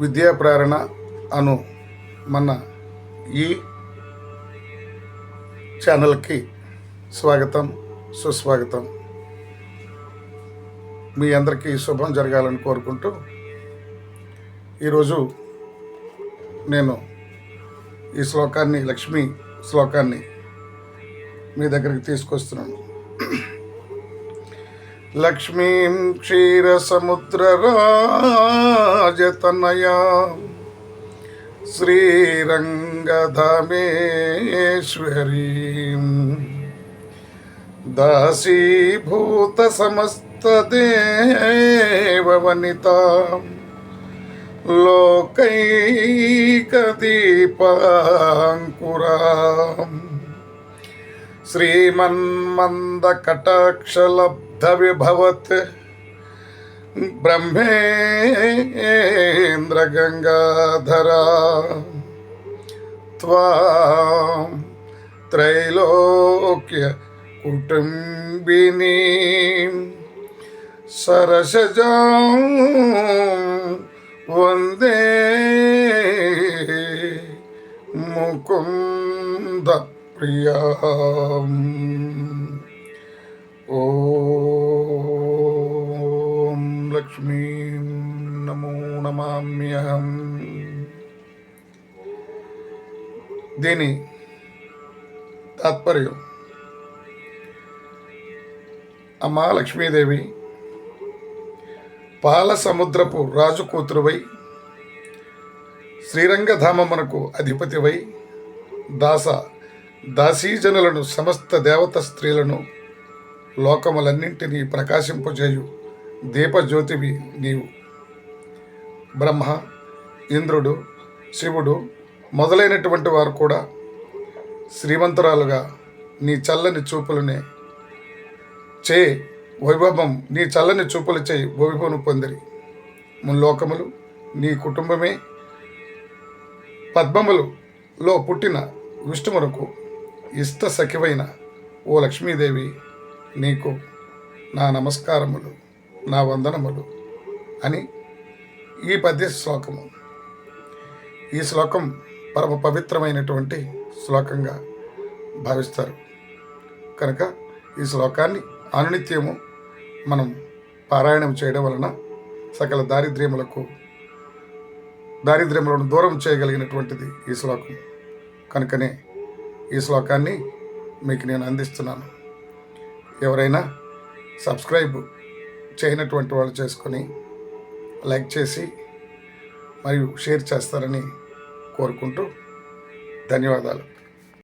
విద్యా ప్రేరణ అను మన ఈ ఛానల్కి స్వాగతం సుస్వాగతం. మీ అందరికీ శుభం జరగాలని కోరుకుంటూ ఈరోజు నేను ఈ శ్లోకాన్ని లక్ష్మీ శ్లోకాన్ని మీ దగ్గరికి తీసుకొస్తున్నాను. లక్ష్మీం క్షీరసముద్రరాజతనయా. శ్రీరంగధమేశ్వరీం. దాసీభూత లోకైకదీపాంకురా. శ్రీమన్మందకటాక్షలభ दविभवत् ब्रह्मेन्द्रगङ्गाधरा त्वां त्रैलोक्यकुटुम्बिनीं सरसजां वंदे मुकुन्दप्रियाम्। ఓం లక్ష్మీ నమో నమామ్యహం. దీని తాత్పర్యం అమ్మా లక్ష్మీదేవి పాల సముద్రపు రాజు కూతురువై శ్రీరంగధామమునకు అధిపతివై దాస దాసీజనులను సమస్త దేవత స్త్రీలను లోకములన్నింటినీ ప్రకాశింపజేయు. దీపజ్యోతివి నీవు. బ్రహ్మ ఇంద్రుడు శివుడు మొదలైనటువంటి వారు కూడా శ్రీమంతురాలుగా నీ చల్లని చూపులనే చే వైభవం నీ చల్లని చూపులు చేయి వైభవం పొందిరి. ముల్లోకములు నీ కుటుంబమే పద్మములులో పుట్టిన విష్ణుమునకు ఇష్ట సఖివైన ఓ లక్ష్మీదేవి నీకు నా నమస్కారములు నా వందనములు అని ఈ పద్య శ్లోకము. ఈ శ్లోకం పరమ పవిత్రమైనటువంటి శ్లోకంగా భావిస్తారు. కనుక ఈ శ్లోకాన్ని అనునిత్యము మనం పారాయణం చేయడం వలన సకల దారిద్ర్యములకు దారిద్ర్యములను దూరం చేయగలిగినటువంటిది ఈ శ్లోకం. కనుకనే ఈ శ్లోకాన్ని మీకు నేను అందిస్తున్నాను. ఎవరైనా సబ్స్క్రైబ్ చేయనటువంటి వాళ్ళు చేసుకొని లైక్ చేసి మరియు షేర్ చేస్తారని కోరుకుంటూ ధన్యవాదాలు.